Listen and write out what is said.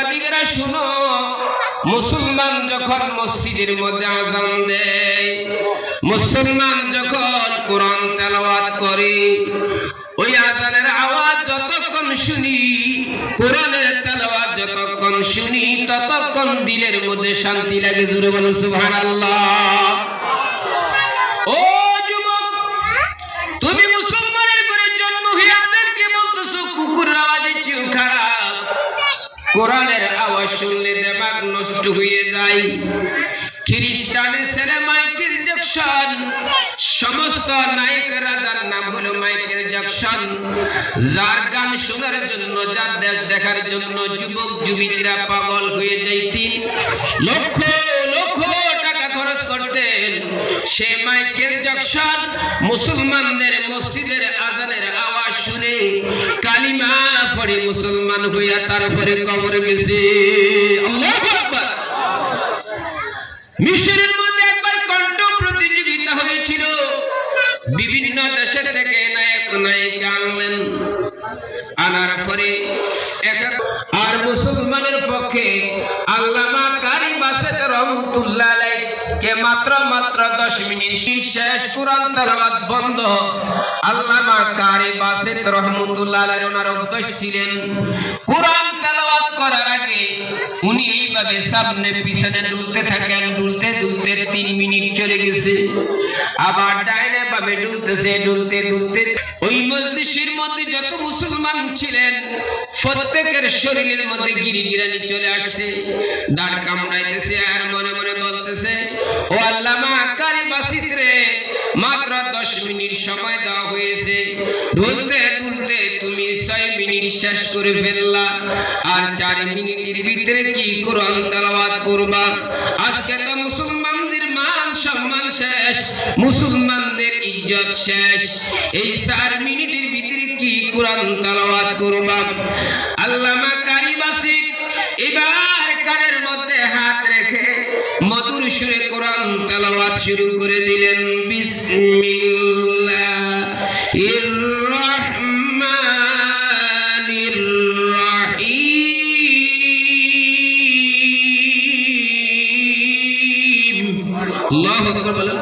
সাংবাদিকরা শুনো, মুসলমান যখন মসজিদের মধ্যে আজান দেয়, মুসলমান যখন কোরআন তেলাওয়াত করে, ওই আজানের আওয়াজ যতক্ষণ শুনি, কোরআনের তেলাওয়াত যতক্ষণ শুনি, ততক্ষণ দিলের মধ্যে শান্তি লাগে জুড়ে বলো সুবহানাল্লাহ। ও যুবক, তুমি কোরআনের আওয়াজ শুনলে দেমাগ নষ্ট হয়ে যায়। খ্রিস্টানের ছেলে মাইকেল জ্যাকসন, সমস্ত নায়ক রাজার নাম হলো মাইকেল জ্যাকসন। যার গান শোনার জন্য, যার দেশ দেখার জন্য যুবক, যুবতীরা পাগল হয়ে যাইতেন লক্ষ লক্ষ টাকা খরচ করতেন। সে মাইকেল জ্যাকসন মুসলমানদের মসজিদের আজানের আওয়াজ শুনে কালিমা পড়ে মুসলমান হইয়া তারপরে কবর গেছে। মিশরের মধ্যে একবার কণ্ঠ প্রতিযোগিতা হয়েছিল। বিভিন্ন দেশের থেকে নায়ক, নায়িকা আনলেন। আনার পরে আর মুসলমানের পক্ষে আল্লামা কারি বাসেত রহমতুল্লাহ কে মাত্র মাত্র দশ মিনিট শেষ কোরআন তেলাওয়াত বন্ধ। আল্লামা কারি বাসেত রহমতুল্লাহ আলাইহ ওনার অভ্যাস ছিলেন। কোরআন তেলাওয়াত করার আগে উনি এইভাবে সামনে পিছনে ডুলতে থাকেন ডুলতে ডুলতে তিন মিনিট চলে গেছে। আবার ডাইনে বামে ডুলতেছে ডুলতে ডুলতে ওই মজলিসের মধ্যে যত মুসলমান ছিলেন, প্রত্যেকের শরীরের মধ্যে গিরিগিরানি চলে আসছে। দাঁড় কামড়াইতেছে আর মনে আল্লামা কারি বাসিতরে মাত্র দশ মিনিট সময় দেওয়া হয়েছে। ঢুলতে ঢুলতে তুমি ছয় মিনিট শেষ করে ফেললা। আর চার মিনিটের ভিতরে কি কোরআন তেলাওয়াত করবা? আজকে তো মুসলমানদের মান সম্মান শেষ, মুসলমানদের ইজ্জত শেষ। এই চার মিনিটের ভিতরে কি কোরআন তেলাওয়াত করবা? আল্লামা কারিবাসিক এবার কানের শুরু করে দিলেন বিসমিল্লাহ। আল্লাহ বলেন।